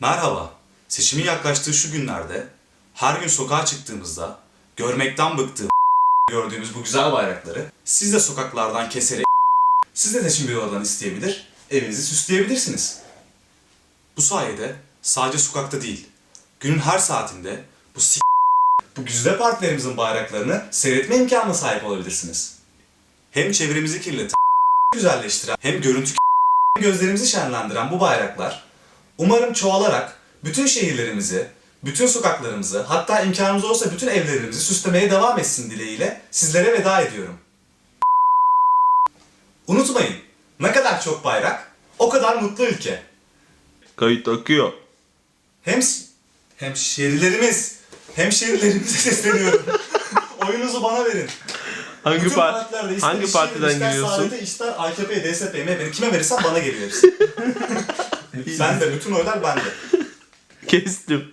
Merhaba. Seçimin yaklaştığı şu günlerde her gün sokağa çıktığımızda görmekten bıktığım gördüğümüz bu güzel bayrakları siz de sokaklardan keserek siz de seçim bürolarından isteyebilir, evinizi süsleyebilirsiniz. Bu sayede sadece sokakta değil, günün her saatinde bu s- bu güzide partilerimizin bayraklarını seyretme imkanına sahip olabilirsiniz. Hem çevremizi kirleten, güzelleştiren, hem görüntü gözlerimizi şenlendiren bu bayraklar umarım çoğalarak bütün şehirlerimizi, bütün sokaklarımızı, hatta imkanımız olsa bütün evlerimizi süslemeye devam etsin dileğiyle sizlere veda ediyorum. Unutmayın, ne kadar çok bayrak, o kadar mutlu ülke. Kayıt akıyor. Hem hem şehirlerimiz, hem şehirlerimize sesleniyorum. Oyunuzu bana verin. Hangi Bütün par partilerde ister hangi partiden ister geliyorsun? Saadet'e, ister AKP'ye, DSP'ye, MHP'ye kime verirsen bana geliyor hepsi. Sen de bütün oylar bende. Kestim.